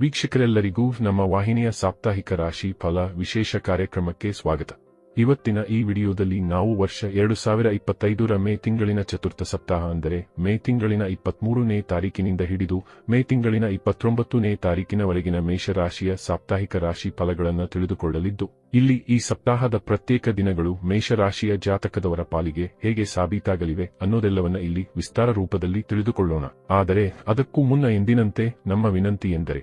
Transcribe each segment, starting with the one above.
ವೀಕ್ಷಕರೆಲ್ಲರಿಗೂ ನಮ್ಮ ವಾಹಿನಿಯ ಸಾಪ್ತಾಹಿಕ ರಾಶಿ ಫಲ ವಿಶೇಷ ಕಾರ್ಯಕ್ರಮಕ್ಕೆ ಸ್ವಾಗತ. ಇವತ್ತಿನ ಈ ವಿಡಿಯೋದಲ್ಲಿ ನಾವು ವರ್ಷ ಎರಡು ಸಾವಿರ ಇಪ್ಪತ್ತೈದರ ಮೇ ತಿಂಗಳಿನ ಚತುರ್ಥ ಸಪ್ತಾಹ ಅಂದರೆ ಮೇ ತಿಂಗಳಿನ ಇಪ್ಪತ್ಮೂರನೇ ತಾರೀಕಿನಿಂದ ಹಿಡಿದು ಮೇ ತಿಂಗಳಿನ ಇಪ್ಪತ್ತೊಂಬತ್ತನೇ ತಾರೀಕಿನವರೆಗಿನ ಮೇಷರಾಶಿಯ ಸಾಪ್ತಾಹಿಕ ರಾಶಿ ಫಲಗಳನ್ನು ತಿಳಿದುಕೊಳ್ಳಲಿದ್ದು, ಇಲ್ಲಿ ಈ ಸಪ್ತಾಹದ ಪ್ರತ್ಯೇಕ ದಿನಗಳು ಮೇಷರಾಶಿಯ ಜಾತಕದವರ ಪಾಲಿಗೆ ಹೇಗೆ ಸಾಬೀತಾಗಲಿವೆ ಅನ್ನೋದೆಲ್ಲವನ್ನ ಇಲ್ಲಿ ವಿಸ್ತಾರ ರೂಪದಲ್ಲಿ ತಿಳಿದುಕೊಳ್ಳೋಣ. ಆದರೆ ಅದಕ್ಕೂ ಮುನ್ನ ಎಂದಿನಂತೆ ನಮ್ಮ ವಿನಂತಿ ಎಂದರೆ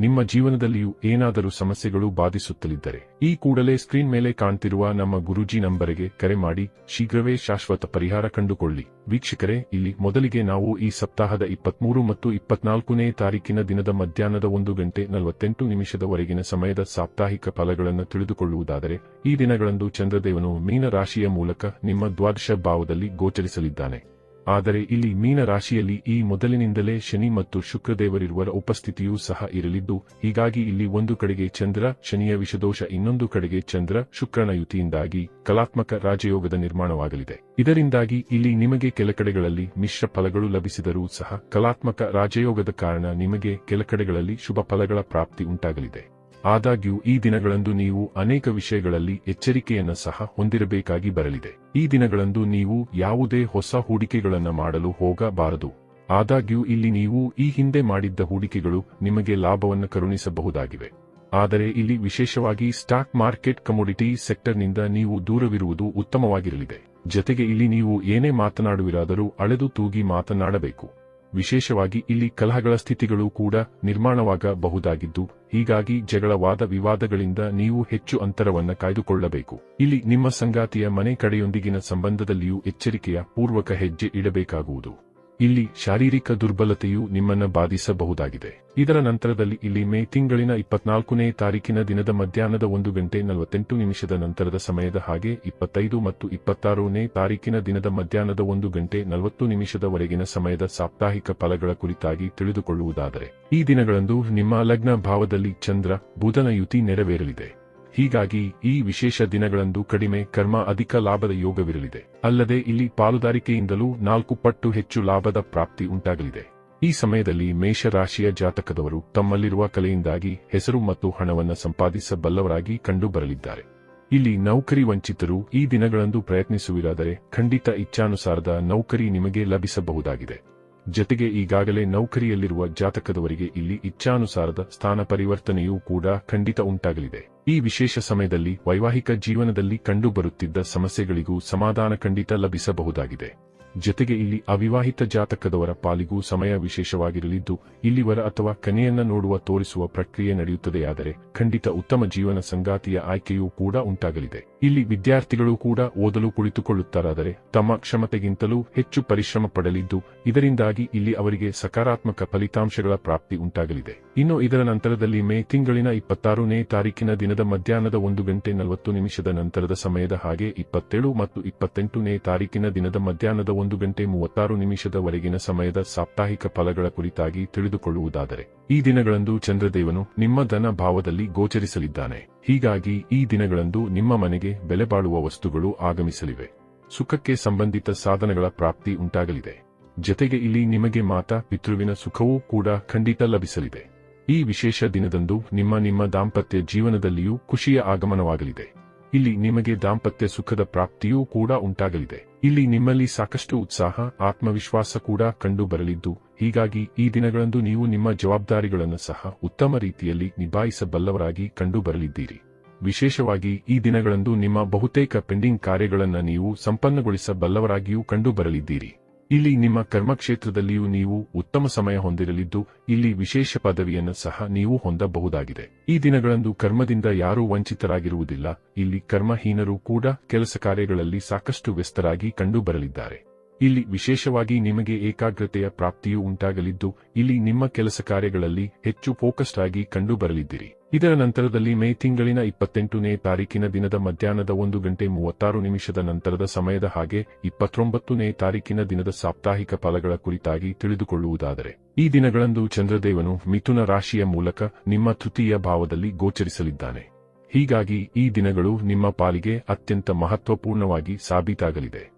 ನಿಮ್ಮ ಜೀವನದಲ್ಲಿಯೂ ಏನಾದರೂ ಸಮಸ್ಯೆಗಳು ಬಾಧಿಸುತ್ತಲಿದ್ದರೆ, ಈ ಕೂಡಲೇ ಸ್ಕ್ರೀನ್ ಮೇಲೆ ಕಾಣ್ತಿರುವ ನಮ್ಮ ಗುರೂಜಿ ನಂಬರಿಗೆ ಕರೆ ಮಾಡಿ, ಶೀಘ್ರವೇ ಶಾಶ್ವತ ಪರಿಹಾರ ಕಂಡುಕೊಳ್ಳಿ. ವೀಕ್ಷಕರೇ, ಇಲ್ಲಿ ಮೊದಲಿಗೆ ನಾವು ಈ ಸಪ್ತಾಹದ ಇಪ್ಪತ್ಮೂರು ಮತ್ತು ಇಪ್ಪತ್ನಾಲ್ಕನೇ ತಾರೀಕಿನ ದಿನದ ಮಧ್ಯಾಹ್ನದ ಒಂದು ಗಂಟೆ ನಲವತ್ತೆಂಟು ನಿಮಿಷದವರೆಗಿನ ಸಮಯದ ಸಾಪ್ತಾಹಿಕ ಫಲಗಳನ್ನು ತಿಳಿದುಕೊಳ್ಳುವುದಾದರೆ, ಈ ದಿನಗಳಂದು ಚಂದ್ರದೇವನು ಮೀನ ರಾಶಿಯ ಮೂಲಕ ನಿಮ್ಮ ದ್ವಾದಶ ಭಾವದಲ್ಲಿ ಗೋಚರಿಸಲಿದ್ದಾನೆ. ಆದರೆ ಇಲ್ಲಿ ಮೀನ ರಾಶಿಯಲ್ಲಿ ಈ ಮೊದಲಿನಿಂದಲೇ ಶನಿ ಮತ್ತು ಶುಕ್ರದೇವರಿರುವರ ಉಪಸ್ಥಿತಿಯೂ ಸಹ ಇರಲಿದ್ದು, ಹೀಗಾಗಿ ಇಲ್ಲಿ ಒಂದು ಕಡೆಗೆ ಚಂದ್ರ, ಶನಿಯ ವಿಷದೋಷ, ಇನ್ನೊಂದು ಕಡೆಗೆ ಚಂದ್ರ, ಶುಕ್ರನ ಯುತಿಯಿಂದಾಗಿ ಕಲಾತ್ಮಕ ರಾಜಯೋಗದ ನಿರ್ಮಾಣವಾಗಲಿದೆ. ಇದರಿಂದಾಗಿ ಇಲ್ಲಿ ನಿಮಗೆ ಕೆಲ ಕಡೆಗಳಲ್ಲಿ ಮಿಶ್ರ ಫಲಗಳು ಲಭಿಸಿದರೂ ಸಹ ಕಲಾತ್ಮಕ ರಾಜಯೋಗದ ಕಾರಣ ನಿಮಗೆ ಕೆಲ ಕಡೆಗಳಲ್ಲಿ ಶುಭ ಫಲಗಳ ಪ್ರಾಪ್ತಿ ಉಂಟಾಗಲಿದೆ. ಆದಾಗ್ಯೂ ಈ ದಿನಗಳಂದು ನೀವು ಅನೇಕ ವಿಷಯಗಳಲ್ಲಿ ಎಚ್ಚರಿಕೆಯನ್ನು ಸಹ ಹೊಂದಿರಬೇಕಾಗಿ ಬರಲಿದೆ. ಈ ದಿನಗಳಂದು ನೀವು ಯಾವುದೇ ಹೊಸ ಹೂಡಿಕೆಗಳನ್ನು ಮಾಡಲು ಹೋಗಬಾರದು. ಆದಾಗ್ಯೂ ಇಲ್ಲಿ ನೀವು ಈ ಹಿಂದೆ ಮಾಡಿದ್ದ ಹೂಡಿಕೆಗಳು ನಿಮಗೆ ಲಾಭವನ್ನು ಕರುಣಿಸಬಹುದಾಗಿವೆ. ಆದರೆ ಇಲ್ಲಿ ವಿಶೇಷವಾಗಿ ಸ್ಟಾಕ್ ಮಾರ್ಕೆಟ್ ಕಮೋಡಿಟಿ ಸೆಕ್ಟರ್ನಿಂದ ನೀವು ದೂರವಿರುವುದು ಉತ್ತಮವಾಗಿರಲಿದೆ. ಜತೆಗೆ ಇಲ್ಲಿ ನೀವು ಏನೇ ಮಾತನಾಡುವಿರಾದರೂ ಅಳೆದು ತೂಗಿ ಮಾತನಾಡಬೇಕು. ವಿಶೇಷವಾಗಿ ಇಲ್ಲಿ ಕಲಹಗಳ ಸ್ಥಿತಿಗಳು ಕೂಡ ನಿರ್ಮಾಣವಾಗಬಹುದಾಗಿದ್ದು, ಹೀಗಾಗಿ ಜಗಳವಾದ ವಿವಾದಗಳಿಂದ ನೀವು ಹೆಚ್ಚು ಅಂತರವನ್ನು ಕಾಯ್ದುಕೊಳ್ಳಬೇಕು. ಇಲ್ಲಿ ನಿಮ್ಮ ಸಂಗಾತಿಯ ಮನೆ ಕಡೆಯೊಂದಿಗಿನ ಸಂಬಂಧದಲ್ಲಿಯೂ ಎಚ್ಚರಿಕೆಯ ಪೂರ್ವಕ ಹೆಜ್ಜೆ ಇಡಬೇಕಾಗುವುದು. ಇಲ್ಲಿ ಶಾರೀರಿಕ ದುರ್ಬಲತೆಯು ನಿಮ್ಮನ್ನು ಬಾಧಿಸಬಹುದಾಗಿದೆ. ಇದರ ನಂತರದಲ್ಲಿ ಇಲ್ಲಿ ಮೇ ತಿಂಗಳಿನ ಇಪ್ಪತ್ನಾಲ್ಕನೇ ತಾರೀಕಿನ ದಿನದ ಮಧ್ಯಾಹ್ನದ ಒಂದು ಗಂಟೆ ನಲವತ್ತೆಂಟು ನಿಮಿಷದ ನಂತರದ ಸಮಯದ ಹಾಗೆ ಇಪ್ಪತ್ತೈದು ಮತ್ತು ಇಪ್ಪತ್ತಾರನೇ ತಾರೀಕಿನ ದಿನದ ಮಧ್ಯಾಹ್ನದ ಒಂದು ಗಂಟೆ ನಲವತ್ತು ನಿಮಿಷದವರೆಗಿನ ಸಮಯದ ಸಾಪ್ತಾಹಿಕ ಫಲಗಳ ಕುರಿತಾಗಿ ತಿಳಿದುಕೊಳ್ಳುವುದಾದರೆ, ಈ ದಿನಗಳಂದು ನಿಮ್ಮ ಲಗ್ನ ಭಾವದಲ್ಲಿ ಚಂದ್ರ, ಬುಧನ ಯುತಿ ನೆರವೇರಲಿದೆ. ಹೀಗಾಗಿ ಈ ವಿಶೇಷ ದಿನಗಳಂದು ಕಡಿಮೆ ಕರ್ಮ ಅಧಿಕ ಲಾಭದ ಯೋಗವಿರಲಿದೆ. ಅಲ್ಲದೆ ಇಲ್ಲಿ ಪಾಲುದಾರಿಕೆಯಿಂದಲೂ ನಾಲ್ಕು ಪಟ್ಟು ಹೆಚ್ಚು ಲಾಭದ ಪ್ರಾಪ್ತಿ ಉಂಟಾಗಲಿದೆ. ಈ ಸಮಯದಲ್ಲಿ ಮೇಷರಾಶಿಯ ಜಾತಕದವರು ತಮ್ಮಲ್ಲಿರುವ ಕಲೆಯಿಂದಾಗಿ ಹೆಸರು ಮತ್ತು ಹಣವನ್ನು ಸಂಪಾದಿಸಬಲ್ಲವರಾಗಿ ಕಂಡುಬರಲಿದ್ದಾರೆ. ಇಲ್ಲಿ ನೌಕರಿ ವಂಚಿತರು ಈ ದಿನಗಳಂದು ಪ್ರಯತ್ನಿಸುವಿರಾದರೆ ಖಂಡಿತ ಇಚ್ಛಾನುಸಾರದ ನೌಕರಿ ನಿಮಗೆ ಲಭಿಸಬಹುದಾಗಿದೆ. ಜತೆಗೆ ಈಗಾಗಲೇ ನೌಕರಿಯಲ್ಲಿರುವ ಜಾತಕದವರಿಗೆ ಇಲ್ಲಿ ಇಚ್ಛಾನುಸಾರದ ಸ್ಥಾನ ಪರಿವರ್ತನೆಯೂ ಕೂಡ ಖಂಡಿತ ಉಂಟಾಗಲಿದೆ. ಈ ವಿಶೇಷ ಸಮಯದಲ್ಲಿ ವೈವಾಹಿಕ ಜೀವನದಲ್ಲಿ ಕಂಡುಬರುತ್ತಿದ್ದ ಸಮಸ್ಯೆಗಳಿಗೂ ಸಮಾಧಾನ ಖಂಡಿತ ಲಭಿಸಬಹುದಾಗಿದೆ. ಜತೆಗೆ ಇಲ್ಲಿ ಅವಿವಾಹಿತ ಜಾತಕದವರ ಪಾಲಿಗೂ ಸಮಯ ವಿಶೇಷವಾಗಿರಲಿದ್ದು, ಇಲ್ಲಿವರ ಅಥವಾ ಕನೆಯನ್ನ ನೋಡುವ ತೋರಿಸುವ ಪ್ರಕ್ರಿಯೆ ನಡೆಯುತ್ತದೆಯಾದರೆ ಖಂಡಿತ ಉತ್ತಮ ಜೀವನ ಸಂಗಾತಿಯ ಆಯ್ಕೆಯೂ ಕೂಡ ಉಂಟಾಗಲಿದೆ. ಇಲ್ಲಿ ವಿದ್ಯಾರ್ಥಿಗಳು ಕೂಡ ಓದಲು ಕುಳಿತುಕೊಳ್ಳುತ್ತಾರಾದರೆ ತಮ್ಮ ಕ್ಷಮತೆಗಿಂತಲೂ ಹೆಚ್ಚು ಪರಿಶ್ರಮ ಪಡಲಿದ್ದು, ಇದರಿಂದಾಗಿ ಇಲ್ಲಿ ಅವರಿಗೆ ಸಕಾರಾತ್ಮಕ ಫಲಿತಾಂಶಗಳ ಪ್ರಾಪ್ತಿ ಉಂಟಾಗಲಿದೆ. ಇನ್ನು ಇದರ ನಂತರದಲ್ಲಿ ಮೇ ತಿಂಗಳಿನ ಇಪ್ಪತ್ತಾರನೇ ತಾರೀಕಿನ ದಿನದ ಮಧ್ಯಾಹ್ನದ ಒಂದು ಗಂಟೆ ನಲವತ್ತು ನಿಮಿಷದ ನಂತರದ ಸಮಯದ ಹಾಗೆ ಇಪ್ಪತ್ತೇಳು ಮತ್ತು ಇಪ್ಪತ್ತೆಂಟನೇ ತಾರೀಕಿನ ದಿನದ ಮಧ್ಯಾಹ್ನದ ಒಂದು ಗಂಟೆ ಮೂವತ್ತಾರು ನಿಮಿಷದವರೆಗಿನ ಸಮಯದ ಸಾಪ್ತಾಹಿಕ ಫಲಗಳ ಕುರಿತಾಗಿ ತಿಳಿದುಕೊಳ್ಳುವುದಾದರೆ, ಈ ದಿನಗಳಂದು ಚಂದ್ರದೇವನು ನಿಮ್ಮ ಧನ ಭಾವದಲ್ಲಿ ಗೋಚರಿಸಲಿದ್ದಾನೆ. ಹೀಗಾಗಿ ಈ ದಿನಗಳಂದು ನಿಮ್ಮ ಮನೆಗೆ ಬೆಲೆ ಬಾಳುವ ವಸ್ತುಗಳು ಆಗಮಿಸಲಿವೆ. ಸುಖಕ್ಕೆ ಸಂಬಂಧಿತ ಸಾಧನಗಳ ಪ್ರಾಪ್ತಿ ಉಂಟಾಗಲಿದೆ. ಜತೆಗೆ ಇಲ್ಲಿ ನಿಮಗೆ ಮಾತಾ ಪಿತೃವಿನ ಸುಖವೂ ಕೂಡ ಖಂಡಿತ ಲಭಿಸಲಿದೆ. ಈ ವಿಶೇಷ ದಿನದಂದು ನಿಮ್ಮ ನಿಮ್ಮ ದಾಂಪತ್ಯ ಜೀವನದಲ್ಲಿಯೂ ಖುಷಿಯ ಆಗಮನವಾಗಲಿದೆ. ಇಲ್ಲಿ ನಿಮಗೆ ದಾಂಪತ್ಯ ಸುಖದ ಪ್ರಾಪ್ತಿಯೂ ಕೂಡ ಉಂಟಾಗಲಿದೆ. ಇಲ್ಲಿ ನಿಮ್ಮಲ್ಲಿ ಸಾಕಷ್ಟು ಉತ್ಸಾಹ, ಆತ್ಮವಿಶ್ವಾಸ ಕೂಡ ಕಂಡು ಬರಲಿದ್ದು ಹೀಗಾಗಿ ಈ ದಿನಗಳಂದು ನೀವು ನಿಮ್ಮ ಜವಾಬ್ದಾರಿಗಳನ್ನು ಸಹ ಉತ್ತಮ ರೀತಿಯಲ್ಲಿ ನಿಭಾಯಿಸಬಲ್ಲವರಾಗಿ ಕಂಡು ಬರಲಿದ್ದೀರಿ ವಿಶೇಷವಾಗಿ ಈ ದಿನಗಳಂದು ನಿಮ್ಮ ಬಹುತೇಕ ಪೆಂಡಿಂಗ್ ಕಾರ್ಯಗಳನ್ನು ನೀವು ಸಂಪನ್ನಗೊಳಿಸಬಲ್ಲವರಾಗಿಯೂ ಕಂಡು ಬರಲಿದ್ದೀರಿ ಇಲ್ಲಿ ನಿಮ್ಮ ಕರ್ಮಕ್ಷೇತ್ರದಲ್ಲಿಯೂ ನೀವು ಉತ್ತಮ ಸಮಯ ಹೊಂದಿರಲಿದ್ದು, ಇಲ್ಲಿ ವಿಶೇಷ ಪದವಿಯನ್ನು ಸಹ ನೀವು ಹೊಂದಬಹುದಾಗಿದೆ. ಈ ದಿನಗಳಂದು ಕರ್ಮದಿಂದ ಯಾರೂ ವಂಚಿತರಾಗಿರುವುದಿಲ್ಲ. ಇಲ್ಲಿ ಕರ್ಮಹೀನರು ಕೂಡ ಕೆಲಸ ಕಾರ್ಯಗಳಲ್ಲಿ ಸಾಕಷ್ಟು ವ್ಯಸ್ತರಾಗಿ ಕಂಡುಬರಲಿದ್ದಾರೆ. ಇಲ್ಲಿ ವಿಶೇಷವಾಗಿ ನಿಮಗೆ ಏಕಾಗ್ರತೆಯ ಪ್ರಾಪ್ತಿಯೂ ಉಂಟಾಗಲಿದ್ದು, ಇಲ್ಲಿ ನಿಮ್ಮ ಕೆಲಸ ಕಾರ್ಯಗಳಲ್ಲಿ ಹೆಚ್ಚು ಫೋಕಸ್ಡ್ ಆಗಿ ಕಂಡುಬರಲಿದ್ದೀರಿ. ಇದರ ನಂತರದಲ್ಲಿ ಮೇ ತಿಂಗಳಿನ ಇಪ್ಪತ್ತೆಂಟನೇ ತಾರೀಕಿನ ದಿನದ ಮಧ್ಯಾಹ್ನದ ಒಂದು ಗಂಟೆ ಮೂವತ್ತಾರು ನಿಮಿಷದ ನಂತರದ ಸಮಯದ ಹಾಗೆ ಇಪ್ಪತ್ತೊಂಬತ್ತನೇ ತಾರೀಕಿನ ದಿನದ ಸಾಪ್ತಾಹಿಕ ಫಲಗಳ ಕುರಿತಾಗಿ ತಿಳಿದುಕೊಳ್ಳುವುದಾದರೆ. ಈ ದಿನಗಳಂದು ಚಂದ್ರದೇವನು ಮಿಥುನ ರಾಶಿಯ ಮೂಲಕ ನಿಮ್ಮ ತೃತೀಯ ಭಾವದಲ್ಲಿ ಗೋಚರಿಸಲಿದ್ದಾನೆ. ಹೀಗಾಗಿ ಈ ದಿನಗಳು ನಿಮ್ಮ ಪಾಲಿಗೆ ಅತ್ಯಂತ ಮಹತ್ವಪೂರ್ಣವಾಗಿ ಸಾಬೀತಾಗಲಿದೆ.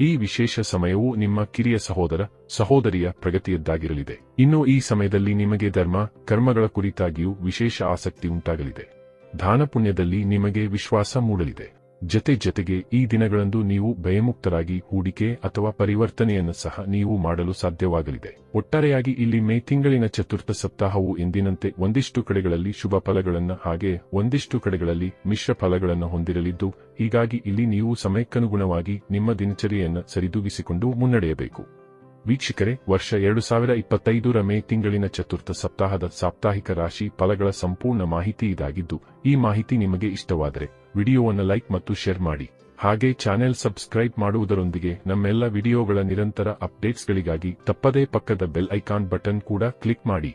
ಈ ವಿಶೇಷ ಸಮಯವು ನಿಮ್ಮ ಕಿರಿಯ ಸಹೋದರ, ಸಹೋದರಿಯ ಪ್ರಗತಿಯದ್ದಾಗಿರಲಿದೆ. ಇನ್ನು ಈ ಸಮಯದಲ್ಲಿ ನಿಮಗೆ ಧರ್ಮ, ಕರ್ಮಗಳ ಕುರಿತಾಗಿಯೂ ವಿಶೇಷ ಆಸಕ್ತಿ ಉಂಟಾಗಲಿದೆ. ದಾನಪುಣ್ಯದಲ್ಲಿ ನಿಮಗೆ ವಿಶ್ವಾಸ ಮೂಡಲಿದೆ. ಜತೆ ಜತೆಗೆ ಈ ದಿನಗಳಂದು ನೀವು ಭಯಮುಕ್ತರಾಗಿ ಹೂಡಿಕೆ ಅಥವಾ ಪರಿವರ್ತನೆಯನ್ನು ಸಹ ನೀವು ಮಾಡಲು ಸಾಧ್ಯವಾಗಲಿದೆ. ಒಟ್ಟಾರೆಯಾಗಿ ಇಲ್ಲಿ ಮೇ ತಿಂಗಳಿನ ಚತುರ್ಥ ಸಪ್ತಾಹವು ಎಂದಿನಂತೆ ಒಂದಿಷ್ಟು ಕಡೆಗಳಲ್ಲಿ ಶುಭ ಫಲಗಳನ್ನು ಹಾಗೆ ಒಂದಿಷ್ಟು ಕಡೆಗಳಲ್ಲಿ ಮಿಶ್ರ ಫಲಗಳನ್ನು ಹೊಂದಿರಲಿದ್ದು, ಹೀಗಾಗಿ ಇಲ್ಲಿ ನೀವು ಸಮಯಕ್ಕನುಗುಣವಾಗಿ ನಿಮ್ಮ ದಿನಚರಿಯನ್ನು ಸರಿದೂಗಿಸಿಕೊಂಡು ಮುನ್ನಡೆಯಬೇಕು. ವೀಕ್ಷಕರೇ, ವರ್ಷ ಎರಡು ಸಾವಿರ ಇಪ್ಪತ್ತೈದರ ಮೇ ತಿಂಗಳಿನ ಚತುರ್ಥ ಸಪ್ತಾಹದ ಸಾಪ್ತಾಹಿಕ ರಾಶಿ ಫಲಗಳ ಸಂಪೂರ್ಣ ಮಾಹಿತಿ ಇದಾಗಿದ್ದು, ಈ ಮಾಹಿತಿ ನಿಮಗೆ ಇಷ್ಟವಾದರೆ ವಿಡಿಯೋವನ್ನು ಲೈಕ್ ಮತ್ತು ಶೇರ್ ಮಾಡಿ. ಹಾಗೆ ಚಾನೆಲ್ ಸಬ್ಸ್ಕ್ರೈಬ್ ಮಾಡುವುದರೊಂದಿಗೆ ನಮ್ಮೆಲ್ಲ ವಿಡಿಯೋಗಳ ನಿರಂತರ ಅಪ್ಡೇಟ್ಸ್ಗಳಿಗಾಗಿ ತಪ್ಪದೇ ಪಕ್ಕದ ಬೆಲ್ ಐಕಾನ್ ಬಟನ್ ಕೂಡ ಕ್ಲಿಕ್ ಮಾಡಿ.